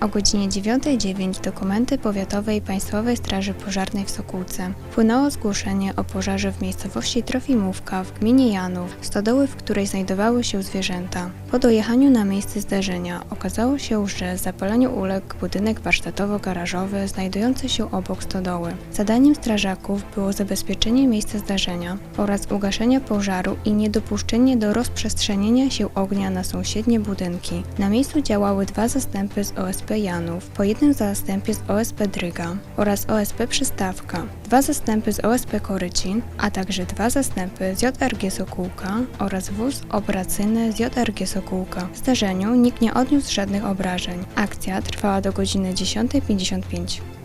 O godzinie 9.09 dokumenty Powiatowej Państwowej Straży Pożarnej w Sokółce. Płynęło zgłoszenie o pożarze w miejscowości Trofimówka w gminie Janów, stodoły, w której znajdowały się zwierzęta. Po dojechaniu na miejsce zdarzenia okazało się, że zapaleniu uległ budynek warsztatowo-garażowy znajdujący się obok stodoły. Zadaniem strażaków było zabezpieczenie miejsca zdarzenia oraz ugaszenie pożaru i niedopuszczenie do rozprzestrzenienia się ognia na sąsiednie budynki. Na miejscu działały dwa zastępy z OSP Janów, po jednym zastępie z OSP Dryga oraz OSP Przystawka, dwa zastępy z OSP Korycin, a także dwa zastępy z JRG Sokółka oraz wóz operacyjny z JRG Sokółka. W zdarzeniu nikt nie odniósł żadnych obrażeń. Akcja trwała do godziny 10.55.